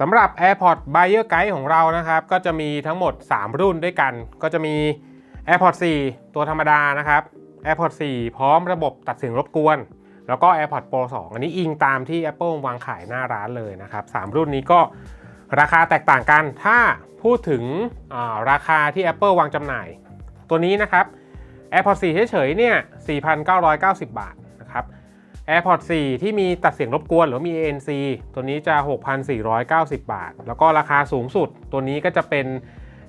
สำหรับ AirPods Buyer Guide ของเรานะครับ ก็จะมีทั้งหมด 3 รุ่นด้วยกัน ก็จะมี AirPods 4 ตัวธรรมดานะครับ AirPods 4 พร้อมระบบตัดเสียงรบกวน แล้วก็ AirPods Pro 2 อันนี้อิงตามที่ Apple วางขายหน้าร้านเลยนะครับ 3 รุ่นนี้ก็ราคาแตกต่างกัน ถ้าพูดถึงาราคาที่ Apple วางจำหน่าย ตัวนี้นะครับ AirPods 4 เฉยๆเนี่ย 4,990 บาท AirPods 4 ที่มีตัดเสียงรบกวนหรือมี ANC ตัวนี้จะ 6,490 บาท แล้วก็ราคาสูงสุด ตัวนี้ก็จะเป็น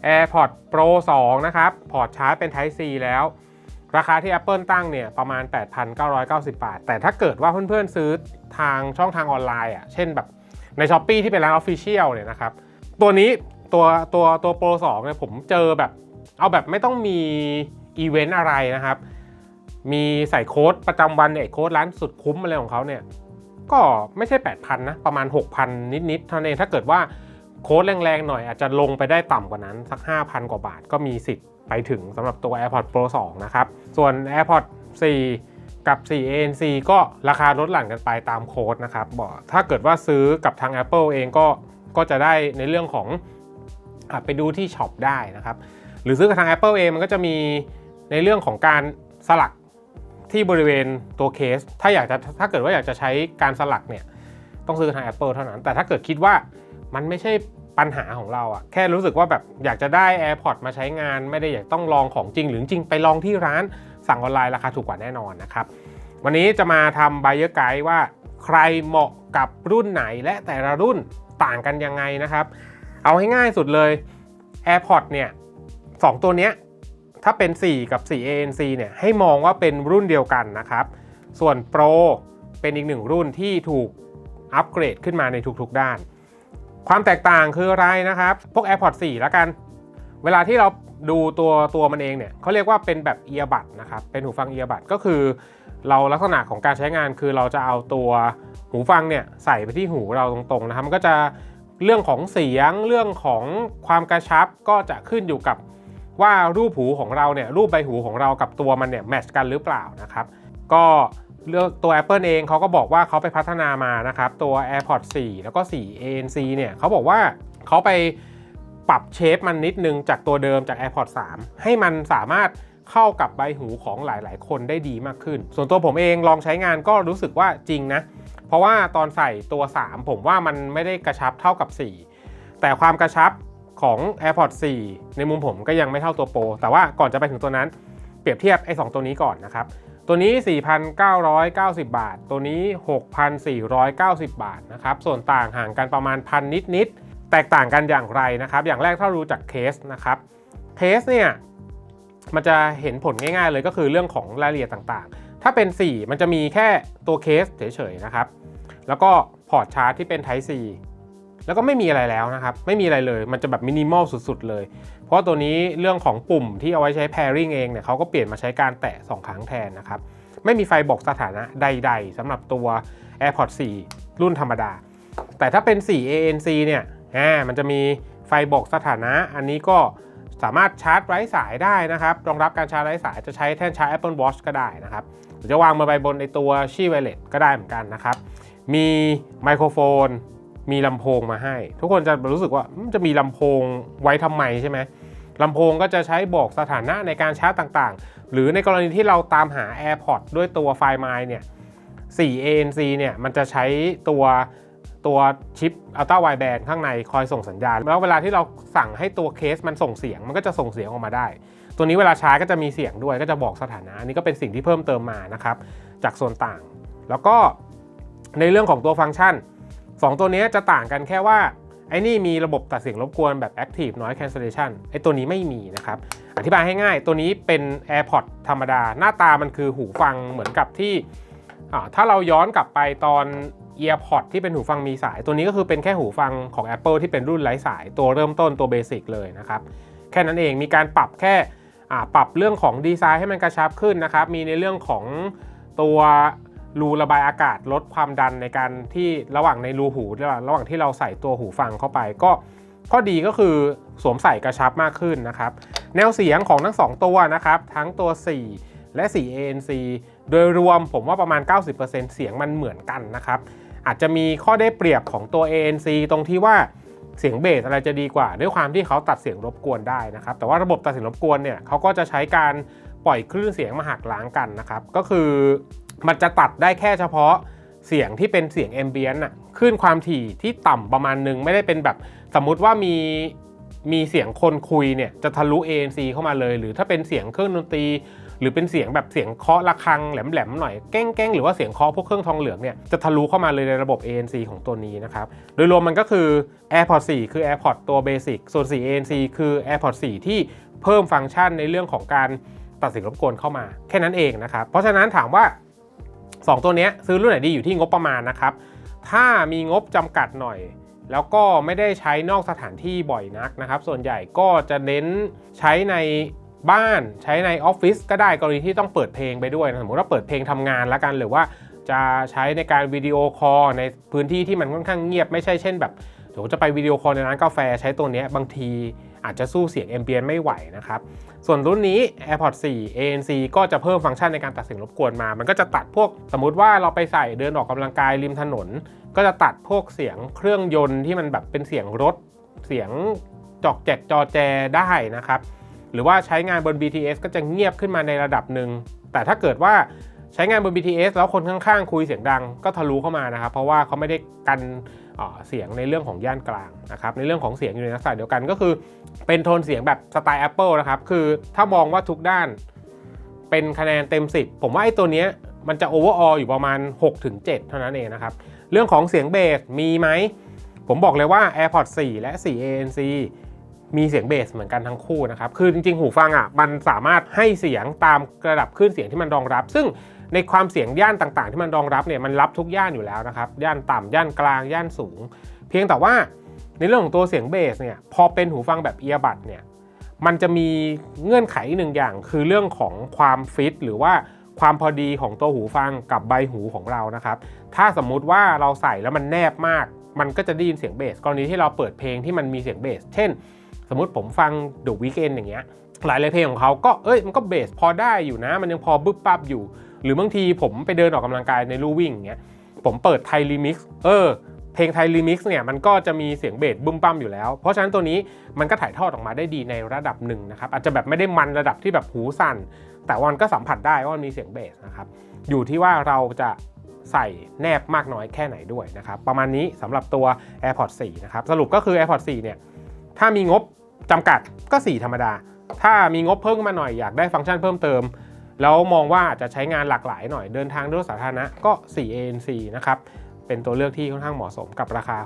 AirPods Pro 2 นะครับ พอร์ตชาร์จเป็น Type C แล้ว ราคาที่ Apple ตั้งเนี่ยประมาณ 8,990 บาท แต่ถ้าเกิดว่าเพื่อนๆซื้อทางช่องทางออนไลน์อะ เช่นแบบใน s h อ p e e ที่เป็นร้าน Official เนี่ยนะครับ ตัวนี้ตัวตัวตัว Pro 2เนี่ยผมเจอแบบ เอาแบบไม่ต้องมีอีเวนต์อะไรนะครับ มีใส่โค้ดประจำวันเนี่ยโค้ดร้านสุดคุ้มอะไรของเขาเนี่ยก็ไม่ใช่ 8,000นะประมาณ 6,000 นิดๆเท่านั้นเองถ้าเกิดว่าโค้ดแรงๆหน่อยอาจจะลงไปได้ต่ำกว่านั้นสัก 5,000 กว่าบาทก็มีสิทธิ์ไปถึงสำหรับตัว AirPods Pro 2 นะครับ ส่วน AirPods 4 กับ 4 ANC ก็ราคาลดหลั่นกันไปตามโค้ดนะครับบอกถ้าเกิดว่าซื้อกับทาง Apple เองก็ก็จะได้ในเรื่องของอไปดูที่ช็อปได้นะครับ หรือซื้อกับทาง Apple เองมันก็จะมีในเรื่องของการสลัก ที่บริเวณตัวเคส ถ้าอยากจะถ้าเกิดว่าอยากจะใช้การสลักเนี่ยต้องซื้อทาง Apple เท่านั้น แต่ถ้าเกิดคิดว่ามันไม่ใช่ปัญหาของเราอะแค่รู้สึกว่าแบบอยากจะได้ AirPods มาใช้งาน ไม่ได้อยากต้องลองของจริง หรือจริงไปลองที่ร้านสั่งออนไลน์ราคาถูกกว่าแน่นอนนะครับ วันนี้จะมาทำ Buyer Guide ว่าใครเหมาะกับรุ่นไหนและแต่ละรุ่นต่างกันยังไงนะครับ เอาให้ง่ายสุดเลย AirPods เนี่ยสองตัวเนี้ย ถ้าเป็น 4 กับ 4 ANC เนี่ยให้มองว่าเป็นรุ่นเดียวกันนะครับ ส่วน Pro เป็นอีกหนึ่งรุ่นที่ถูกอัปเกรดขึ้นมาในทุกๆด้าน ความแตกต่างคืออะไรนะครับ พวก AirPods 4 แล้วกัน เวลาที่เราดูตัวตัวมันเองเนี่ยเขาเรียกว่าเป็นแบบเอียบัดนะครับ เป็นหูฟังเอียบัดก็คือ เราลักษณะของการใช้งานคือเราจะเอาตัวหูฟังเนี่ยใส่ไปที่หูเราตรงๆนะครับ มันก็จะเรื่องของเสียงเรื่องของความกระชับก็จะขึ้นอยู่กับ ว่ารูปหูของเราเนี่ยรูปใบหูของเรากับตัวมันเนี่ยแมทช์กันหรือเปล่านะครับก็เลือกตัว Apple เองเขาก็บอกว่าเขาไปพัฒนามานะครับตัว AirPods 4 แล้วก็ 4 ANC เนี่ยเขาบอกว่าเขาไปปรับเชฟมันนิดนึงจากตัวเดิมจาก AirPods 3 ให้มันสามารถเข้ากับใบหูของหลาย ๆ คนได้ดีมากขึ้น ส่วนตัวผมเองลองใช้งานก็รู้สึกว่าจริงนะ เพราะว่าตอนใส่ตัว 3 ผมว่ามันไม่ได้กระชับเท่ากับ 4 แต่ความกระชับ ของ AirPods 4 ในมุมผมก็ยังไม่เท่าตัวโปรแต่ว่าก่อนจะไปถึงตัวนั้นเปรียบเทียบไอ้2ตัวนี้ก่อนนะครับ ตัวนี้ 4,990 บาท ตัวนี้ 6,490 บาทนะครับ ส่วนต่างห่างกันประมาณพันนิดๆแตกต่างกันอย่างไรนะครับ อย่างแรกถ้ารู้จากเคสนะครับเคสเนี่ยมันจะเห็นผลง่ายๆเลยก็คือเรื่องของรายละเอียดต่างๆ ถ้าเป็น 4 มันจะมีแค่ตัวเคสเฉยๆนะครับ แล้วก็พอร์ตชาร์จที่เป็น Type C แล้วก็ไม่มีอะไรแล้วนะครับ ไม่มีอะไรเลย มันจะแบบมินิมอลสุดๆเลย เพราะตัวนี้เรื่องของปุ่มที่เอาไว้ใช้ pairing เองเนี่ยเขาก็เปลี่ยนมาใช้การแตะ 2 ครั้งแทนนะครับ ไม่มีไฟบอกสถานะใด ๆสำหรับตัว AirPods 4 รุ่นธรรมดา แต่ถ้าเป็น 4 ANC เนี่ยอ่ามันจะมีไฟบอกสถานะ อันนี้ก็สามารถชาร์จไร้สายได้นะครับ รองรับการชาร์จไร้สายจะใช้แท่นชาร์จ Apple Watch ก็ได้นะครับหรือจะวางมาไปบนในตัวชีไวเลสก็ได้เหมือนกันนะครับ มีไมโครโฟน มีลำโพงมาให้ ทุกคนจะรู้สึกว่าจะมีลำโพงไว้ทำไมใช่ไหมลำโพงก็จะใช้บอกสถานะในการชาร์จต่างๆ หรือในกรณีที่เราตามหา AirPods ด้วยตัวไฟล์ My เนี่ย 4 ANC เนี่ยมันจะใช้ตัวตัวชิป Ultra Wideband ข้างในคอยส่งสัญญาณ แล้วเวลาที่เราสั่งให้ตัวเคสมันส่งเสียง มันก็จะส่งเสียงออกมาได้ ตัวนี้เวลาชาร์จก็จะมีเสียงด้วยก็จะบอกสถานะ อันนี้ก็เป็นสิ่งที่เพิ่มเติมมานะครับ จากส่วนต่าง แล้วก็ในเรื่องของตัวฟังก์ชัน 2 ตัวนี้จะต่างกันแค่ว่า ไอ้นี่มีระบบตัดเสียงรบกวนแบบ Active Noise Cancellation ไอ้ตัวนี้ไม่มีนะครับ อธิบายให้ง่ายตัวนี้เป็น AirPods ธรรมดา หน้าตามันคือหูฟังเหมือนกับที่ ถ้าเราย้อนกลับไปตอน EarPods ที่เป็นหูฟังมีสาย ตัวนี้ก็คือเป็นแค่หูฟังของ Apple ที่เป็นรุ่นไร้สาย ตัวเริ่มต้นตัวเบสิกเลยนะครับ แค่นั้นเองมีการปรับแค่ปรับเรื่องของดีไซน์ให้มันกระชับขึ้นนะครับ มีในเรื่องของตัว รูระบายอากาศลดความดันในการที่ระหว่างในรูหู ระหว่างที่เราใส่ตัวหูฟังเข้าไปก็ข้อดีก็คือสวมใส่กระชับมากขึ้นนะครับ แนวเสียงของทั้ง 2 ตัวนะครับ ทั้งตัว 4 และ 4 ANC โดยรวมผมว่าประมาณ 90%เสียงมันเหมือนกันนะครับ อาจจะมีข้อได้เปรียบของตัว ANC ตรงที่ว่าเสียงเบสอะไรจะดีกว่า ด้วยความที่เขาตัดเสียงรบกวนได้นะครับ แต่ว่าระบบตัดเสียงรบกวนเนี่ยเขาก็จะใช้การปล่อยคลื่นเสียงมาหักล้างกันนะครับ ก็คือ มันจะตัดได้แค่เฉพาะเสียงที่เป็นเสียงแอมเบียนต์อะคลื่นความถี่ที่ต่ำประมาณหนึงไม่ได้เป็นแบบสมมุติว่ามีมีเสียงคนคุยเนี่ยจะทะลุ ANC เข้ามาเลย หรือถ้าเป็นเสียงเครื่องดนตรี หรือเป็นเสียงแบบเสียงเคาะระฆังแหลมๆหน่อยแก้งๆหรือว่าเสียงเคาะพวกเครื่องทองเหลืองเนี่ยจะทะลุเข้ามาเลยในระบบ ANC ของตัวนี้นะครับโดยรวมมันก็คือ AirPods 4 คือ AirPods ตัวเบสิกส่วน 4 ANC คือ AirPods 4 ที่เพิ่มฟังก์ชันในเรื่องของการตัดเสียงรบกวนเข้ามาแค่นั้นเองนะครับเพราะฉะนั้นถามว่า 2 ตัวนี้ซื้อรุ่นไหนดีอยู่ที่งบประมาณนะครับ ถ้ามีงบจำกัดหน่อย แล้วก็ไม่ได้ใช้นอกสถานที่บ่อยนักนะครับ ส่วนใหญ่ก็จะเน้นใช้ในบ้านใช้ในออฟฟิศก็ได้กรณีที่ต้องเปิดเพลงไปด้วยนะสมมติว่าเปิดเพลงทำงานแล้วกันหรือว่าจะใช้ในการวิดีโอคอลในพื้นที่ที่มันค่อนข้างเงียบไม่ใช่เช่นแบบ มมติจะไปวิดีโอคอลในร้านกาแฟใช้ตัวนี้บางทีอาจจะสู้เสียง a อ b เ e นไม่ไหวนะครับ ส่วนรุ่นนี้ AirPods 4 ANC ก็จะเพิ่มฟังก์ชันในการตัดเสียงรบกวนมา มันก็จะตัดพวกสมมุติว่าเราไปใส่เดินออกกำลังกายริมถนน ก็จะตัดพวกเสียงเครื่องยนต์ที่มันแบบเป็นเสียงรถ เสียงจอกแจกจอแจได้นะครับ หรือว่าใช้งานบน BTS ก็จะเงียบขึ้นมาในระดับหนึ่ง แต่ถ้าเกิดว่าใช้งานบน BTS แล้วคนข้างๆ คุยเสียงดังก็ทะลุเข้ามานะครับ เพราะว่าเขาไม่ได้กัน เสียงในเรื่องของย่านกลางนะครับในเรื่องของเสียงอยู่ในลักษณะเดียวกันก็คือ เป็นโทนเสียงแบบสไตล์ Apple นะครับคือถ้ามองว่าทุกด้านเป็นคะแนนเต็ม 10 ผมว่าไอ้ตัวเนี้ยมันจะ overall อยู่ประมาณ 6-7 เท่านั้นเองนะครับ เรื่องของเสียงเบสมีไหม ผมบอกเลยว่า AirPods 4 และ 4 ANC มีเสียงเบสเหมือนกันทั้งคู่นะครับ คือจริงๆ หูฟังอะมันสามารถให้เสียงตามระดับคลื่นเสียงที่มันรองรับ ซึ่ง ในความเสียงย่านต่างๆ ที่มันรองรับเนี่ยมันรับทุกย่านอยู่แล้วนะครับย่านต่ำย่านกลางย่านสูง เพียงแต่ว่าในเรื่องของตัวเสียงเบสเนี่ยพอเป็นหูฟังแบบเอียบัดเนี่ยมันจะมีเงื่อนไขหนึ่งอย่าง คือเรื่องของความฟิตหรือว่าความพอดีของตัวหูฟังกับใบหูของเรานะครับ ถ้าสมมุติว่าเราใส่แล้วมันแนบมาก มันก็จะได้ยินเสียงเบส กรณีที่เราเปิดเพลงที่มันมีเสียงเบส เช่น สมมติผมฟัง The Weeknd อย่างเงี้ย หลายๆเพลงของเขาก็ เอ้ย มันก็เบสพอได้อยู่นะ มันยังพอบึ๊บปั๊บอยู่ หรือบางทีผมไปเดินออกกำลังกายในลู่วิ่งอย่างเงี้ยผมเปิดไทยรีมิกซ์เออเพลงไทยรีมิกซ์เนี่ยมันก็จะมีเสียงเบสบึ้มปั้มอยู่แล้ว เพราะฉะนั้นตัวนี้มันก็ถ่ายทอดออกมาได้ดีในระดับหนึ่งนะครับอาจจะแบบไม่ได้มันระดับที่แบบหูสั่น แต่วันก็สัมผัสได้ว่ามันมีเสียงเบสนะครับอยู่ที่ว่าเราจะใส่แนบมากน้อยแค่ไหนด้วยนะครับประมาณนี้สำหรับตัว AirPods 4 นะครับสรุปก็คือ AirPods 4 เนี่ยถ้ามีงบจำกัดก็ 4 ธรรมดา ถ้ามีงบเพิ่มมาหน่อยอยากได้ฟังก์ชันเพิ่มเติม แล้วมองว่าจะใช้งานหลากหลายหน่อยเดินทางด้วยรถสาธารณะก็ 4 ANC นะครับเป็นตัวเลือกที่ค่อนข้างเหมาะสมกับราคา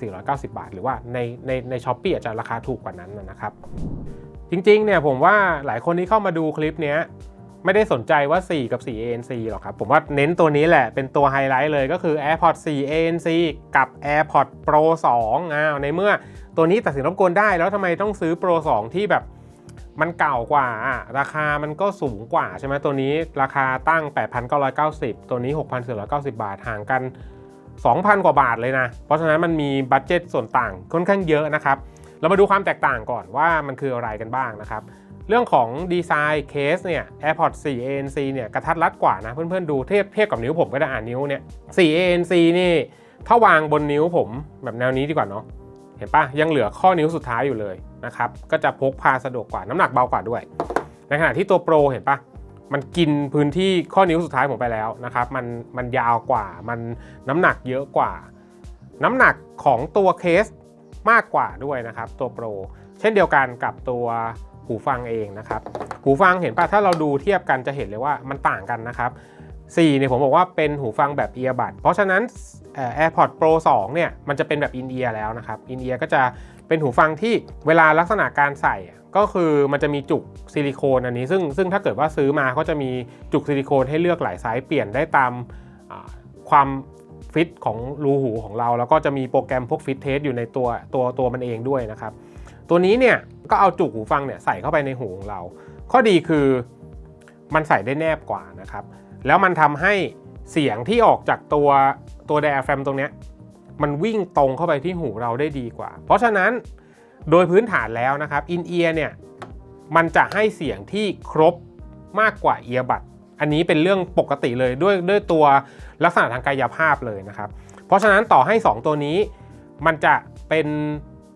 6,490 บาท หรือว่าในในในช้อปปี้อาจจะราคาถูกกว่านั้นนะครับ จริงๆเนี่ยผมว่าหลายคนที่เข้ามาดูคลิปเนี้ยไม่ได้สนใจว่า 4 กับ 4 ANC หรอกครับ ผมว่าเน้นตัวนี้แหละเป็นตัวไฮไลท์เลยก็คือ AirPods 4 ANC กับ AirPods Pro 2อ้าวในเมื่อตัวนี้ตัดสินรบกวนได้แล้วทำไมต้องซื้อ Pro 2 ที่แบบ มันเก่ากว่า ราคามันก็สูงกว่าใช่ไหมตัวนี้ราคาตั้ง 8,990 ตัวนี้ 6,490 บาทห่างกัน 2,000 กว่าบาทเลยนะ เพราะฉะนั้นมันมีบัตเจ็ตส่วนต่างค่อนข้างเยอะนะครับ เรามาดูความแตกต่างก่อนว่ามันคืออะไรกันบ้างนะครับ เรื่องของดีไซน์เคสเนี่ย AirPods 4 ANC เนี่ยกระทัดรัดกว่านะ เพื่อนๆดูเทียบเทียบกับนิ้วผมก็ได้อ่านนิ้วเนี่ย4 ANC นี่ถ้าวางบนนิ้วผมแบบแนวนี้ดีกว่าเนาะเห็นปะยังเหลือข้อนิ้วสุดท้ายอยู่เลย นะครับก็จะพกพาสะดวกกว่าน้ำหนักเบากว่าด้วย ในขณะที่ตัวโปรเห็นปะมันกินพื้นที่ข้อนิ้วสุดท้ายผมไปแล้วนะครับมันมันยาวกว่ามันน้ำหนักเยอะกว่า น้ำหนักของตัวเคสมากกว่าด้วยนะครับตัวโปรเช่นเดียวกันกับตัวหูฟังเองนะครับหูฟังเห็นปะถ้าเราดูเทียบกันจะเห็นเลยว่ามันต่างกันนะครับ4เนี่ยผมบอกว่าเป็นหูฟังแบบเอียบัดเพราะฉะนั้น AirPods Pro 2เนี่ยมันจะเป็นแบบอินเอียร์แล้วนะครับอินเอียร์ก็จะ เป็นหูฟังที่เวลาลักษณะการใส่ก็คือมันจะมีจุกซิลิโคนอันนี้ ซึ่งซึ่งถ้าเกิดว่าซื้อมาเขาจะมีจุกซิลิโคนให้เลือกหลายไซส์เปลี่ยนได้ตามความฟิตของรูหูของเรา แล้วก็จะมีโปรแกรมพวกฟิตเทสอยู่ในตัวตัวตัวมันเองด้วยนะครับ ตัวนี้เนี่ยก็เอาจุกหูฟังเนี่ยใส่เข้าไปในหูของเรา ข้อดีคือมันใส่ได้แนบกว่านะครับ แล้วมันทำให้เสียงที่ออกจากตัวตัวไดอะแฟรมตรงเนี้ย มันวิ่งตรงเข้าไปที่หูเราได้ดีกว่า เพราะฉะนั้นโดยพื้นฐานแล้วนะครับอินเอียร์เนี่ยมันจะให้เสียงที่ครบมากกว่าเอียบัดอันนี้เป็นเรื่องปกติเลยด้วยด้วยตัวลักษณะทางกายภาพเลยนะครับเพเพราะฉะนั้นต่อให้ 2 ตัวนี้ มันจะเป็น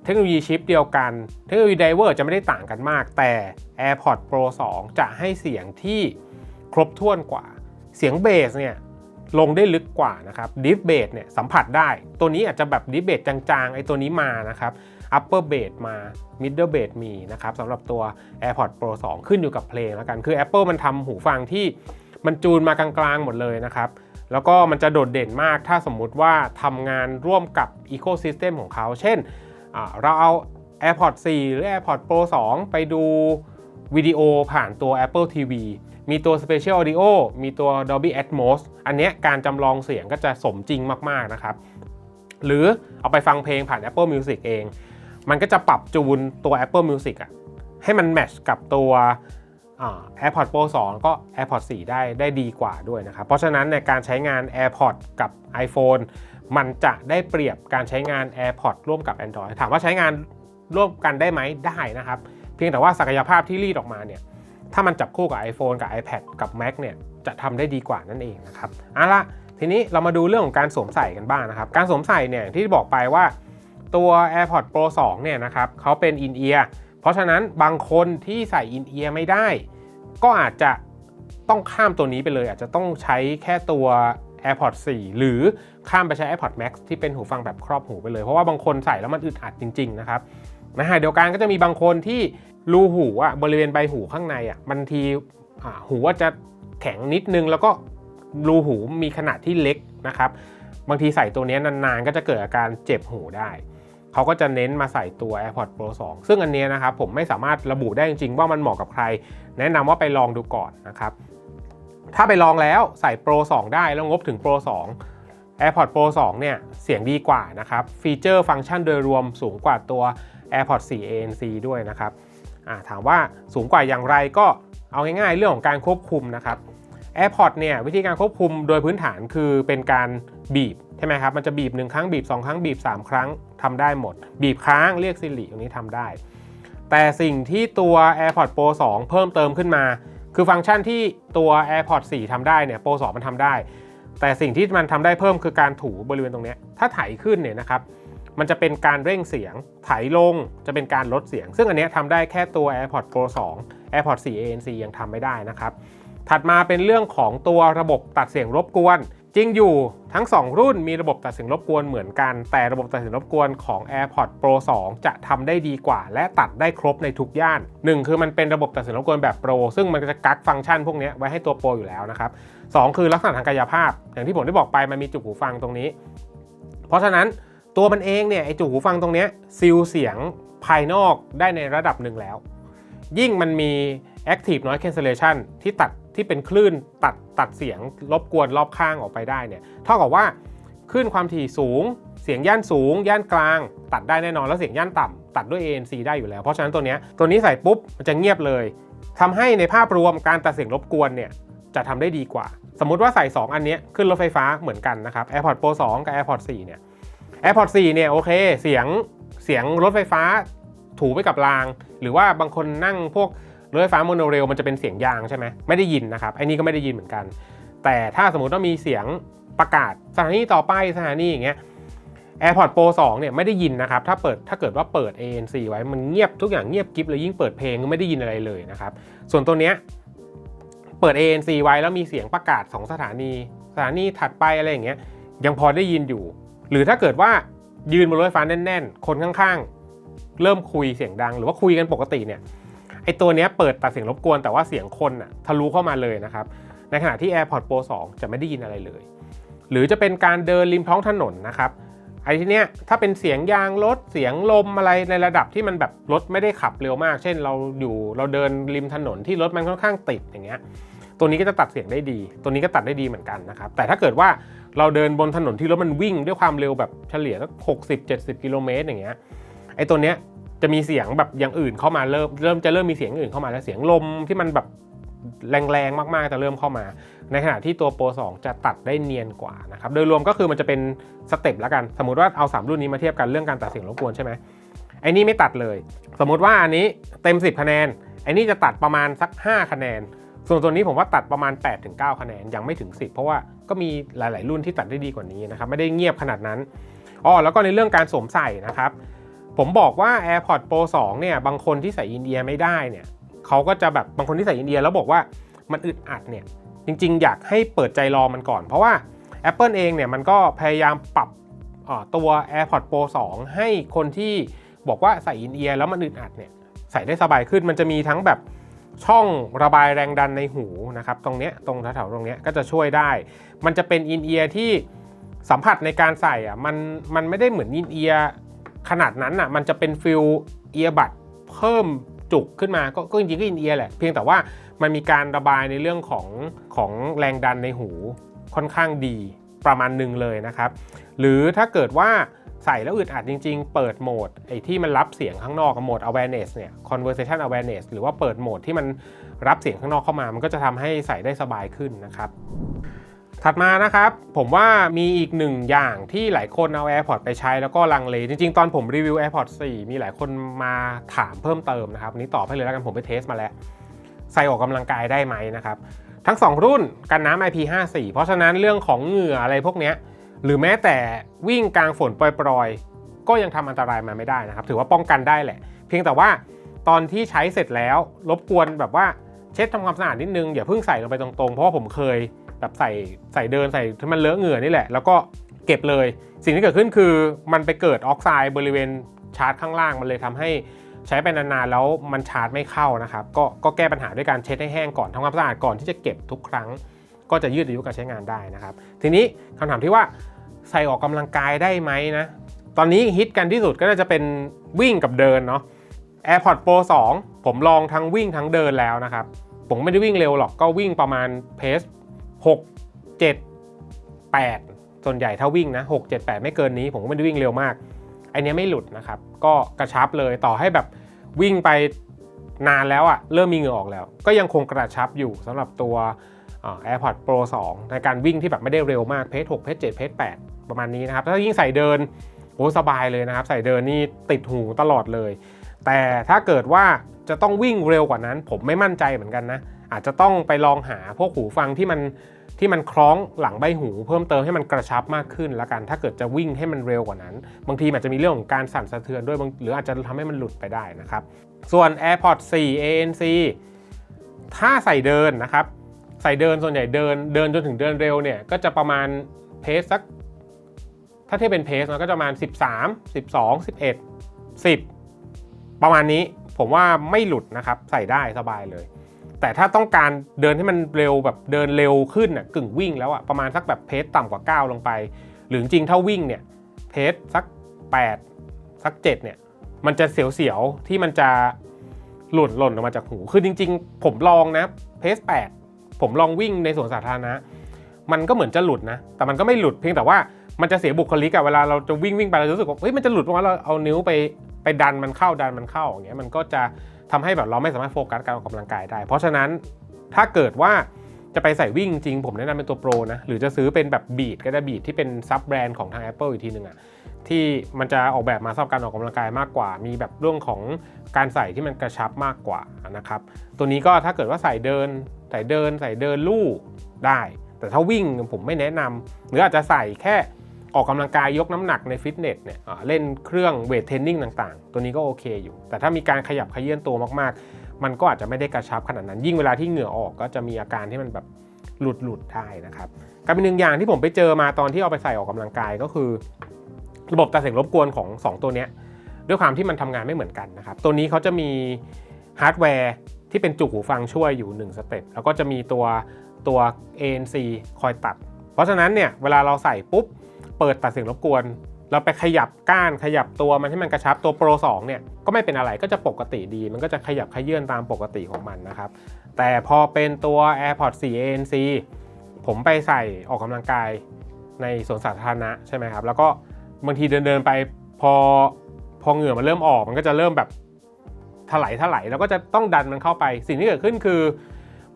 เทคโนโลยีชิปเดียวกัน เทคโนโลยีไดเวอร์จะไม่ได้ต่างกันมาก แต่ AirPods Pro 2 จะให้เสียงที่ครบถ้วนกว่า เสียงเบสเนี่ย ลงได้ลึกกว่านะครับดิฟเบสเนี่ยสัมผัสได้ ตัวนี้อาจจะแบบดิฟเบสจางๆ ไอตัวนี้มานะครับ upper bass มา middle bass มีนะครับสำหรับตัว AirPods Pro 2 ขึ้นอยู่กับเพลงแล้วกัน คือ Apple มันทำหูฟังที่มันจูนมากลางๆ หมดเลยนะครับ แล้วก็มันจะโดดเด่นมากถ้าสมมุติว่าทำงานร่วมกับ Ecosystem ของเขา เช่น เราเอา AirPods 4 หรือ AirPods Pro 2 ไปดูวิดีโอผ่านตัว Apple TV มีตัว Spatial Audio มีตัว Dolby Atmos อันเนี้ยการจำลองเสียงก็จะสมจริงมากๆนะครับ หรือเอาไปฟังเพลงผ่าน Apple Music เอง มันก็จะปรับจูนตัว Apple Music อะให้มันแมชกับตัวอ่า AirPods Pro 2 ก็ AirPods 4 ได้ได้ดีกว่าด้วยนะครับ เพราะฉะนั้นในการใช้งาน AirPods กับ iPhone มันจะได้เปรียบการใช้งาน AirPods ร่วมกับ Android ถามว่าใช้งานร่วมกันได้ไหมได้นะครับ เพียงแต่ว่าศักยภาพที่รีดออกมาเนี่ย ถ้ามันจับคู่กับ iPhone กับ iPad กับ Mac เนี่ยจะทำได้ดีกว่านั่นเองนะครับเอาละทีนี้เรามาดูเรื่องของการสวมใส่กันบ้างนะครับ การสวมใส่เนี่ยที่บอกไปว่าตัว AirPods Pro 2 เนี่ยนะครับเขาเป็น in ear เพราะฉะนั้นบางคนที่ใส่ in ear ไม่ได้ ก็อาจจะต้องข้ามตัวนี้ไปเลย อาจจะต้องใช้แค่ตัว AirPods 4 หรือข้ามไปใช้ AirPods Max ที่เป็นหูฟังแบบครอบหูไปเลย เพราะว่าบางคนใส่แล้วมันอึดอัดจริง ๆ นะครับนะฮะเดียวกันก็จะมีบางคนที่ รูหูอะบริเวณใบหูข้างในอะบางทีหูว่าจะแข็งนิดนึงแล้วก็รูหูมีขนาดที่เล็กนะครับ บางทีใส่ตัวนี้นานๆ ก็จะเกิดอาการเจ็บหูได้ เขาก็จะเน้นมาใส่ตัว AirPods Pro 2 ซึ่งอันเนี้ยนะครับผมไม่สามารถระบุได้จริงๆ ว่ามันเหมาะกับใคร แนะนำว่าไปลองดูก่อนนะครับ ถ้าไปลองแล้วใส่ Pro 2 ได้แล้วงบถึง Pro 2 AirPods Pro 2 เนี่ยเสียงดีกว่านะครับ ฟีเจอร์ฟังก์ชันโดยรวมสูงกว่าตัว AirPods 4 ANC ด้วยนะครับ ถามว่าสูงกว่าอย่างไรก็เอาง่ายๆ เรื่องของการควบคุมนะครับ AirPods เนี่ยวิธีการควบคุมโดยพื้นฐานคือเป็นการบีบใช่ไหมครับมันจะบีบ 1 ครั้งบีบ 2 ครั้งบีบ 3 ครั้งทำได้หมด บีบค้างเรียกซิลิตรงนี้ทำได้ แต่สิ่งที่ตัว AirPods Pro 2 เพิ่มเติมขึ้นมา คือฟังก์ชันที่ตัว AirPods 4ทำได้เนี่ย Pro 2 มันทำได้ แต่สิ่งที่มันทำได้เพิ่มคือการถูบริเวณตรงนี้ถ้าไถขึ้นเนี่ยนะครับ มันจะเป็นการเร่งเสียง ไถลงจะเป็นการลดเสียง ซึ่งอันนี้ทำได้แค่ตัว AirPods Pro 2 AirPods 4 ANC ยังทำไม่ได้นะครับ ถัดมาเป็นเรื่องของตัวระบบตัดเสียงรบกวน จริงอยู่ทั้ง 2 รุ่นมีระบบตัดเสียงรบกวนเหมือนกัน แต่ระบบตัดเสียงรบกวนของ AirPods Pro 2 จะทำได้ดีกว่า และตัดได้ครบในทุกย่าน 1 คือมันเป็นระบบตัดเสียงรบกวนแบบ Pro ซึ่งมันจะกักฟังก์ชันพวกนี้ไว้ให้ตัว Pro อยู่แล้วนะครับสองคือลักษณะทางกายภาพ อย่างที่ผมได้บอกไปมันมีจุกหูฟังตรงนี้ เพราะฉะนั้น ตัวมันเองเนี่ยไอจุกหูฟังตรงเนี้ยซิลเสียงภายนอกได้ในระดับหนึ่งแล้ว ยิ่งมันมี Active Noise Cancellation ที่ตัดที่เป็นคลื่นตัดตัดเสียงรบกวนรอบข้างออกไปได้เนี่ยเท่ากับว่าคลื่นความถี่สูง เสียงย่านสูง ย่านกลาง ตัดได้แน่นอนแล้วเสียงย่านต่ำตัดด้วย ANC ได้อยู่แล้ว เพราะฉะนั้นตัวนี้ตัวนี้ใส่ปุ๊บมันจะเงียบเลยทำให้ในภาพรวมการตัดเสียงรบกวนเนี่ยจะทำได้ดีกว่า สมมุติว่าใส่ 2 อันนี้ขึ้นรถไฟฟ้าเหมือนกันนะครับ AirPods Pro 2 กับ AirPods 4เนี่ย AirPods 4 เนี่ยโอเค เสียงเสียงรถไฟฟ้าถูไปกับราง หรือว่าบางคนนั่งพวกรถไฟฟ้าโมโนเรลมันจะเป็นเสียงยางใช่ไหมไม่ได้ยินนะครับไอ้นี่ก็ไม่ได้ยินเหมือนกัน แต่ถ้าสมมติว่ามีเสียงประกาศสถานีต่อไปสถานีอย่างเงี้ย AirPods Pro 2 เนี่ยไม่ได้ยินนะครับ ถ้าเปิดถ้าเกิดว่าเปิด ANC ไว้มันเงียบทุกอย่างเงียบกริบเลยยิ่งเปิดเพลงก็ไม่ได้ยินอะไรเลยนะครับ ส่วนตัวเนี้ยเปิด ANC ไว้แล้วมีเสียงประกาศ 2 สถานี สถานีถัดไปอะไรอย่างเงี้ยยังพอได้ยินอยู่ หรือถ้าเกิดว่ายืนบนรถไฟฟ้าแน่น ๆ คนข้างๆ เริ่มคุยเสียงดัง หรือว่าคุยกันปกติเนี่ยไอตัวเนี้ยเปิดตัดเสียงรบกวนแต่ว่าเสียงคนน่ะทะลุเข้ามาเลยนะครับ ในขณะที่ AirPods Pro 2 จะไม่ได้ยินอะไรเลย หรือจะเป็นการเดินริมท้องถนนนะครับไอ้ที่เนี้ยถ้าเป็นเสียงยางรถเสียงลมอะไรในระดับที่มันแบบรถไม่ได้ขับเร็วมาก เช่นเราอยู่เราเดินริมถนนที่รถมันค่อนข้างติดอย่างเงี้ยตัวนี้ก็จะตัดเสียงได้ดี ตัวนี้ก็ตัดได้ดีเหมือนกันนะครับแต่ถ้าเกิดว่า เราเดินบนถนนที่รถมันวิ่งด้วยความเร็วแบบเฉลี่ยสักหกสิบเจ็ดสิบกิโลเมตรอย่างเงี้ยไอ้ตัวเนี้ยจะมีเสียงแบบอย่างอื่นเข้ามาเริ่มเริ่มจะเริ่มมีเสียงอื่นเข้ามาแล้วเสียงลมที่มันแบบแรงๆมากๆจะเริ่มเข้ามา ในขณะที่ตัว Pro 2จะตัดได้เนียนกว่านะครับโดยรวมก็คือมันจะเป็นสเต็ปแล้วกัน สมมติว่าเอา 3 รุ่นนี้มาเทียบกันเรื่องการตัดเสียงรบกวนใช่ไหมไอ้นี่ไม่ตัดเลย สมมติว่าอันนี้เต็ม 10 คะแนนไอ้นี่จะตัดประมาณสัก 5 คะแนน ส่วนตัวนี้ผมว่าตัดประมาณ 8-9 คะแนนยังไม่ถึง 10 เพราะว่าก็มีหลาย ๆ รุ่นที่ตัดได้ดีกว่านี้นะครับไม่ได้เงียบขนาดนั้นอ๋อแล้วก็ในเรื่องการสวมใส่นะครับ ผมบอกว่า AirPods Pro 2 เนี่ยบางคนที่ใส่อินเอียไม่ได้เนี่ยเขาก็จะแบบบางคนที่ใส่อินเอียแล้วบอกว่ามันอึดอัดเนี่ยจริง ๆ อยากให้เปิดใจรอมันก่อน เพราะว่า Apple เองเนี่ยมันก็พยายามปรับอ่อตัว AirPods Pro 2 ให้คนที่บอกว่าใส่อินเอียร์แล้วมันอึดอัดเนี่ยใส่ได้สบายขึ้นมันจะมีทั้งแบบ ช่องระบายแรงดันในหูนะครับ ตรงเนี้ยตรงแถวๆตรงเนี้ยก็จะช่วยได้ มันจะเป็นอินเอียร์ที่สัมผัสในการใส่อะมันมันไม่ได้เหมือนอินเอียร์ขนาดนั้นอะมันจะเป็นฟิลเอียบัดเพิ่มจุกขึ้นมาก็ก็จริงๆก็อินเอียร์แหละ เพียงแต่ว่ามันมีการระบายในเรื่องของของแรงดันในหูค่อนข้างดีประมาณหนึ่งเลยนะครับ หรือถ้าเกิดว่า ใส่แล้วอึดอัดจริง ๆ เปิดโหมดไอ้ที่มันรับเสียงข้างนอกโหมด awareness เนี่ย conversation awareness หรือว่าเปิดโหมดที่มันรับเสียงข้างนอกเข้ามา มันก็จะทำให้ใส่ได้สบายขึ้นนะครับ ถัดมานะครับ ผมว่ามีอีกหนึ่งอย่างที่หลายคนเอา AirPods ไปใช้แล้วก็ลังเล จริง ๆ ตอนผมรีวิว AirPods 4 มีหลายคนมาถามเพิ่มเติมนะครับอันนี้ตอบให้เลยแล้วกันผมไปเทสมาแล้ว ใส่ออกกำลังกายได้ไหมนะครับทั้ง 2 รุ่นกันน้ำ IP54 เพราะฉะนั้นเรื่องของเหงื่ออะไรพวกเนี้ย หรือแม้แต่วิ่งกลางฝนปล่อยๆ ก็ยังทำอันตรายมาไม่ได้นะครับ ถือว่าป้องกันได้แหละ เพียงแต่ว่าตอนที่ใช้เสร็จแล้วรบกวนแบบว่าเช็ดทำความสะอาดนิดนึงอย่าเพิ่งใส่ลงไปตรงๆ เพราะว่าผมเคยแบบใส่ใส่เดินใส่ที่มันเลอะเหงื่อนี่แหละ แล้วก็เก็บเลย สิ่งที่เกิดขึ้นคือมันไปเกิดออกไซด์บริเวณชาร์จข้างล่างมันเลยทำให้ใช้ไปนานๆแล้วมันชาร์จไม่เข้านะครับก็ก็แก้ปัญหาด้วยการเช็ดให้แห้งก่อนทำความสะอาดก่อนที่จะเก็บทุกครั้ง ก็จะยืดอายุการใช้งานได้นะครับ ทีนี้คำถามที่ว่า ใส่ออกกำลังกายได้ไหมนะ ตอนนี้ฮิตกันที่สุดก็น่าจะเป็นวิ่งกับเดินเนาะ AirPods Pro 2 ผมลองทั้งวิ่งทั้งเดินแล้วนะครับ ผมไม่ได้วิ่งเร็วหรอกก็วิ่งประมาณเพส6 7 8 ส่วนใหญ่ถ้าวิ่งนะ 6 7 8 ไม่เกินนี้ ผมก็ไม่ได้วิ่งเร็วมากไอเนี้ยไม่หลุดนะครับ ก็กระชับเลยต่อให้แบบวิ่งไปนานแล้วอะ่ะเริ่มมีเหงื่อออกแล้ว ก็ยังคงกระชับอยู่สำหรับตัว AirPods Pro 2 ในการวิ่งที่แบบไม่ได้เร็วมากเพจ6เพจ7เพจ8 ประมาณนี้นะครับ ถ้ายิ่งใส่เดินโอ้สบายเลยนะครับ ใส่เดินนี่ติดหูตลอดเลย แต่ถ้าเกิดว่าจะต้องวิ่งเร็วกว่านั้น ผมไม่มั่นใจเหมือนกันนะ อาจจะต้องไปลองหาพวกหูฟังที่มันที่มันคล้องหลังใบหู เพิ่มเติมให้มันกระชับมากขึ้นละกัน ถ้าเกิดจะวิ่งให้มันเร็วกว่านั้น บางทีอาจจะมีเรื่องของการสั่นสะเทือนด้วยหรืออาจจะทำให้มันหลุดไปได้นะครับ ส่วน AirPods 4 ANC ถ้าใส่เดินนะครับ ใส่เดินส่วนใหญ่เดินเดินจนถึงเดินเร็วเนี่ยก็จะประมาณเพสสัก ถ้าเทียบเป็นเพสนะก็จะประมาณ 13 12 11 10 ประมาณนี้ผมว่าไม่หลุดนะครับ ใส่ได้สบายเลย แต่ถ้าต้องการเดินให้มันเร็วแบบเดินเร็วขึ้นน่ะกึ่งวิ่งแล้วอะประมาณสักแบบเพสต่ำกว่า 9 ลงไป หรือจริงถ้าวิ่งเนี่ยเพสสัก 8 สัก 7 เนี่ย มันจะเสียวๆ ที่มันจะหล่นหล่นออกมาจากหู คือจริง ๆ ผมลองนะเพส8ผมลองวิ่งในสวนสาธารณะมันก็เหมือนจะหลุดนะ แต่มันก็ไม่หลุดเพียงแต่ว่า มันจะเสียบุคลิกอะเวลาเราจะวิ่งวิ่งไปเรารู้สึกว่าเฮ้ยมันจะหลุดเพราะว่าเราเอานิ้วไปไปดันมันเข้าดันมันเข้าอย่างเงี้ยมันก็จะทำให้แบบเราไม่สามารถโฟกัสการออกกำลังกายได้ เพราะฉะนั้นถ้าเกิดว่าจะไปใส่วิ่งจริงผมแนะนำเป็นตัวโปรนะ หรือจะซื้อเป็นแบบบีดก็ได้บีดที่เป็นซับแบรนด์ของทาง Apple อีกทีหนึ่งอะที่มันจะออกแบบมาสำหรับการออกกำลังกายมากกว่า มีแบบเรื่องของการใส่ที่มันกระชับมากกว่านะครับ ตัวนี้ก็ถ้าเกิดว่าใส่เดิน ใส่เดิน ใส่เดินลู่ได้ แต่ถ้าวิ่งผมไม่แนะนำหรืออาจจะใส่แค่ ออกกำลังกายยกน้ำหนักในฟิตเนสเนี่ยเล่นเครื่องเวทเทรนนิ่งต่างๆ ตัวนี้ก็โอเคอยู่ แต่ถ้ามีการขยับเขยื่อนตัวมากๆ มันก็อาจจะไม่ได้กระชับขนาดนั้น ยิ่งเวลาที่เหงื่อออกก็จะมีอาการที่มันแบบหลุดหลุดๆได้นะครับกับอีกหนึ่งอย่างที่ผมไปเจอมาตอนที่เอาไปใส่ออกกำลังกายก็คือ ระบบตัดเสียงรบกวนของ 2 ตัวเนี้ยด้วยความที่มันทำงานไม่เหมือนกันนะครับตัวนี้เขาจะมีฮาร์ดแวร์ที่เป็นจุกหูฟังช่วยอยู่1สเต็ปแล้วก็จะมีตัวตัว ANC คอยตัด เพราะฉะนั้นเนี่ยเวลาเราใส่ปุ๊บ เปิดตัดเสียงรบกวน เราไปขยับก้านขยับตัวมันให้มันกระชับตัว Pro 2เนี่ยก็ไม่เป็นอะไรก็จะปกติดี มันก็จะขยับขยื่นตามปกติของมันนะครับ แต่พอเป็นตัว AirPods 4 ANC ผมไปใส่ออกกำลังกายในสวนสาธารณะใช่ไหมครับ แล้วก็บางทีเดินเดินๆไปพอพอเหงื่อมันเริ่มออกมันก็จะเริ่มแบบถลายถลายแล้วก็จะต้องดันมันเข้าไป สิ่งที่เกิดขึ้นคือ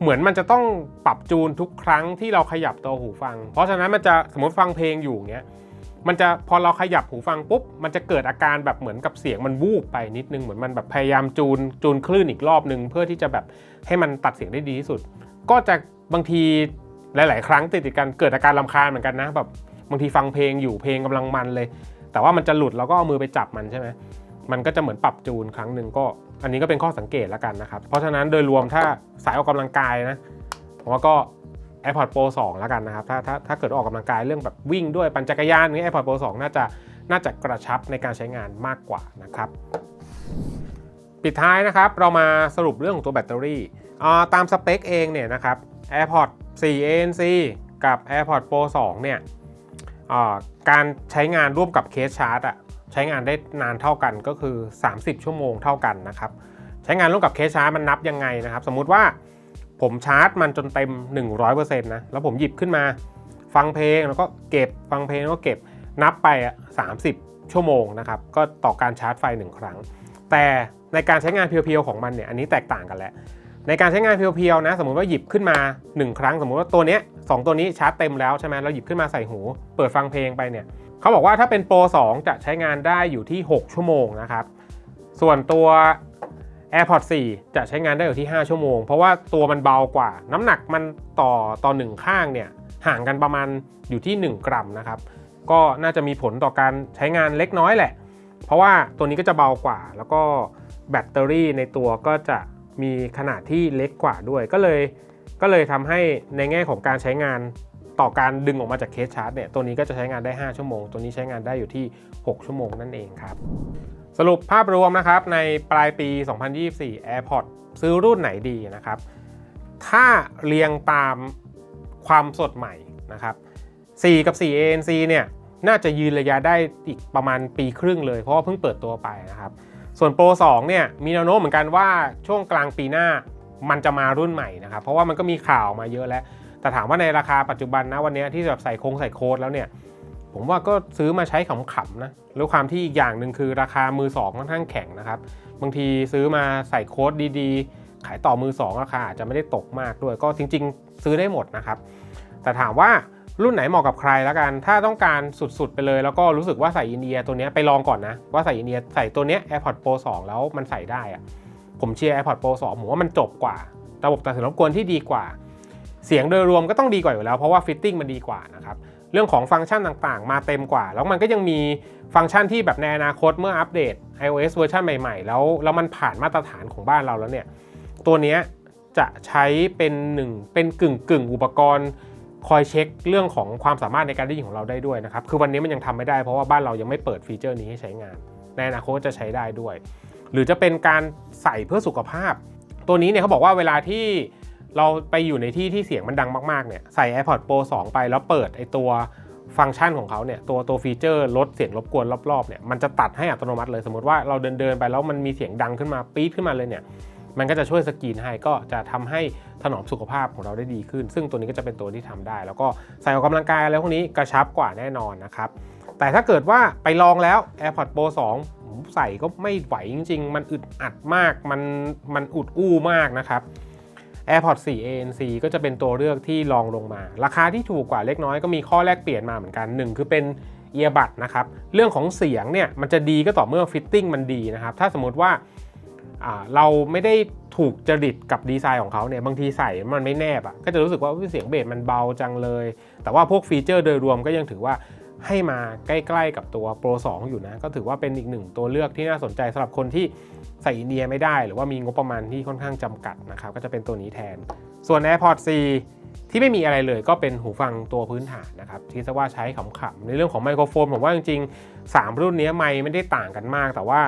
เหมือนมันจะต้องปรับจูนทุกครั้งที่เราขยับตัวหูฟัง เพราะฉะนั้นมันจะสมมติฟังเพลงอยู่เงี้ยมันจะพอเราขยับหูฟังปุ๊บ มันจะเกิดอาการแบบเหมือนกับเสียงมันวูบไปนิดนึงเหมือนมันแบบพยายามจูนจูนคลื่นอีกรอบนึง เพื่อที่จะแบบให้มันตัดเสียงได้ดีที่สุด ก็จะบางทีหลาย ๆ ครั้งติดติดกันเกิดอาการลำคาญเหมือนกันนะแบบบางทีฟังเพลงอยู่เพลงกำลังมันเลย แต่ว่ามันจะหลุดเราก็เอามือไปจับมันใช่ไหม มันก็จะเหมือนปรับจูนครั้งหนึ่งก็ อันนี้ก็เป็นข้อสังเกตแล้วกันนะครับ เพราะฉะนั้นโดยรวมถ้าสายออกกำลังกายนะผมว่าก็ AirPods Pro 2 แล้วกันนะครับ ถ้าถ้าถ้าเกิดออกกำลังกายเรื่องแบบวิ่งด้วยปั่นจักรยานนี้ AirPods Pro 2 น่าจะน่าจะกระชับในการใช้งานมากกว่านะครับ ปิดท้ายนะครับเรามาสรุปเรื่องของตัวแบตเตอรี่อ่าตามสเปคเองเนี่ยนะครับ AirPods 4 ANC กับ AirPods Pro 2 เนี่ยอ่าการใช้งานร่วมกับเคสชาร์จอะ ใช้งานได้นานเท่ากันก็คือ 30 ชั่วโมงเท่ากันนะครับ ใช้งานร่วมกับเคสชาร์จมันนับยังไงนะครับ สมมุติว่าผมชาร์จมันจนเต็ม 100%นะแล้วผมหยิบขึ้นมา ฟังเพลงแล้วก็เก็บฟังเพลงแล้วก็เก็บนับไปอะ30 ชั่วโมงนะครับก็ต่อการชาร์จไฟ 1 ครั้ง แต่ในการใช้งานเพียวๆของมันเนี่ยอันนี้แตกต่างกันแหละในการใช้งานเพียวๆนะสมมุติว่าหยิบขึ้นมา 1 ครั้ง สมมุติว่าตัวเนี้ยสองตัวนี้ชาร์จเต็มแล้วใช่ไหมเราหยิบขึ้นมาใส่หู เปิดฟังเพลงไปเนี่ย เขาบอกว่าถ้าเป็นโปร 2 จะใช้งานได้อยู่ที่ 6 ชั่วโมงนะครับ ส่วนตัว AirPods 4 จะใช้งานได้อยู่ที่ 5 ชั่วโมง เพราะว่าตัวมันเบากว่า น้ำหนักมันต่อต่อหนึ่งข้างเนี่ยห่างกันประมาณอยู่ที่ 1 กรัมนะครับ ก็น่าจะมีผลต่อการใช้งานเล็กน้อยแหละ เพราะว่าตัวนี้ก็จะเบากว่า แล้วก็แบตเตอรี่ในตัวก็จะมีขนาดที่เล็กกว่าด้วย ก็เลยก็เลยทำให้ในแง่ของการใช้งาน ต่อการดึงออกมาจากเคสชาร์จเนี่ยตัวนี้ก็จะใช้งานได้ 5 ชั่วโมง ตัวนี้ใช้งานได้อยู่ที่ 6 ชั่วโมงนั่นเองครับ สรุปภาพรวมนะครับในปลายปี 2024 AirPods ซื้อรุ่นไหนดีนะครับ ถ้าเรียงตามความสดใหม่นะครับ 4 กับ 4 ANC เนี่ยน่าจะยืนระยะได้อีกประมาณปีครึ่งเลย เพราะว่าเพิ่งเปิดตัวไปนะครับ ส่วน Pro 2 เนี่ยมีแนวโน้มเหมือนกันว่าช่วงกลางปีหน้ามันจะมารุ่นใหม่นะครับ เพราะว่ามันก็มีข่าวมาเยอะแล้ว แต่ถามว่าในราคาปัจจุบันนะวันนี้ที่แบบใส่โครงใส่โค้ดแล้วเนี่ยผมว่าก็ซื้อมาใช้ขำๆนะแล้วความที่อีกอย่างหนึ่งคือราคามือสองค่อนข้างแข็งนะครับบางทีซื้อมาใส่โค้ดดีๆ ขายต่อมือสองราคาอาจจะไม่ได้ตกมากด้วย ก็จริง ๆ ซื้อได้หมดนะครับ แต่ถามว่ารุ่นไหนเหมาะกับใครแล้วกัน ถ้าต้องการสุดๆ ไปเลย แล้วก็รู้สึกว่าใส่อินเดียตัวเนี้ยไปลองก่อนนะ ว่าใส่อินเดียใส่ตัวเนี้ย AirPods Pro 2 แล้วมันใส่ได้อะผมเชียร์ AirPods Pro 2 ผมว่ามันจบกว่า ระบบตัดสินรบกวนที่ดีกว่า เสียงโดยรวมก็ต้องดีกว่าอยู่แล้วเพราะว่าฟิตติ้งมันดีกว่านะครับเรื่องของฟังก์ชันต่างๆ มาเต็มกว่า แล้วมันก็ยังมีฟังก์ชันที่แบบในอนาคตเมื่ออัปเดต iOS เวอร์ชันใหม่ๆ แล้วแล้วมันผ่านมาตรฐานของบ้านเราแล้วเนี่ยตัวนี้จะใช้เป็นหนึ่งเป็นกึ่งกึ่งอุปกรณ์คอยเช็คเรื่องของความสามารถในการได้ยินของเราได้ด้วยนะครับ คือวันนี้มันยังทำไม่ได้เพราะว่าบ้านเรายังไม่เปิดฟีเจอร์นี้ให้ใช้งาน ในอนาคตจะใช้ได้ด้วย หรือจะเป็นการใส่เพื่อสุขภาพ ตัวนี้เนี่ยเขาบอกว่าเวลาที่ เราไปอยู่ในที่ที่เสียงมันดังมากๆเนี่ยใส่ AirPods Pro 2 ไปแล้วเปิดไอตัวฟังก์ชันของเขาเนี่ยตัวตัวฟีเจอร์ลดเสียงรบกวนรอบๆเนี่ยมันจะตัดให้อัตโนมัติเลยสมมติว่าเราเดินเดินๆไปแล้วมันมีเสียงดังขึ้นมาปี๊ดขึ้นมาเลยเนี่ยมันก็จะช่วยสกรีนให้ก็จะทำให้ถนอมสุขภาพของเราได้ดีขึ้น ซึ่งตัวนี้ก็จะเป็นตัวที่ทำได้ แล้วก็ใส่ออกกำลังกายอะไรพวกนี้กระชับกว่าแน่นอนนะครับแต่ถ้าเกิดว่าไปลองแล้ว AirPods Pro 2ผมใส่ก็ไม่ไหวจริง ๆ มันอึดอัดมากมันมันอุดอู้มากนะครับ AirPods 4 ANC ก็จะเป็นตัวเลือกที่ลองลงมา ราคาที่ถูกกว่าเล็กน้อยก็มีข้อแลกเปลี่ยนมาเหมือนกันหนึ่งคือเป็นเอียบัดนะครับ เรื่องของเสียงเนี่ยมันจะดีก็ต่อเมื่อฟิตติ้งมันดีนะครับ ถ้าสมมติว่าอ่าเราไม่ได้ถูกจริตกับดีไซน์ของเขาเนี่ยบางทีใส่มันไม่แนบอะ่ะก็จะรู้สึกว่าเสียงเบสมันเบาจังเลย แต่ว่าพวกฟีเจอร์โดยรวมก็ยังถือว่า ให้มาใกล้ๆกับตัว Pro 2 อยู่นะ ก็ถือว่าเป็นอีกหนึ่งตัวเลือกที่น่าสนใจสำหรับคนที่ใส่อินเดียไม่ได้ หรือว่ามีงบประมาณที่ค่อนข้างจำกัดนะครับก็จะเป็นตัวนี้แทน ส่วน AirPods 4 ที่ไม่มีอะไรเลยก็เป็นหูฟังตัวพื้นฐานนะครับที่จะว่าใช้ขำๆในเรื่องของไมโครโฟนผมว่าจริงๆ 3 รุ่นนี้ไมค์ไม่ได้ต่างกันมาก แต่ว่า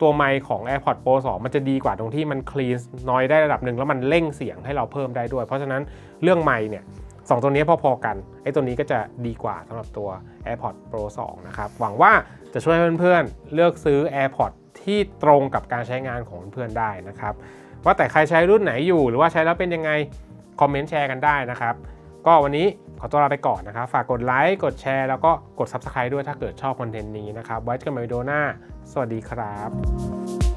ตัวไมค์ของ AirPods Pro 2 มันจะดีกว่าตรงที่มันคลีนน้อยได้ระดับหนึ่งแล้วมันเร่งเสียงให้เราเพิ่มได้ด้วย เพราะฉะนั้นเรื่องไมค์เนี่ย สองตัวนี้พอๆกันไอ้ตัวนี้ก็จะดีกว่าสำหรับตัว AirPods Pro 2 นะครับ หวังว่าจะช่วยเพื่อนๆ เลือกซื้อ AirPods ที่ตรงกับการใช้งานของเพื่อนๆได้นะครับ ว่าแต่ใครใช้รุ่นไหนอยู่หรือว่าใช้แล้วเป็นยังไง คอมเมนต์แชร์กันได้นะครับ ก็วันนี้ขอตัวลาไปก่อนนะครับ ฝากกดไลค์กดแชร์แล้วก็กด Subscribe ด้วยถ้าเกิดชอบคอนเทนต์นี้นะครับ ไว้เจอกันใหม่วิดีโอหน้า สวัสดีครับ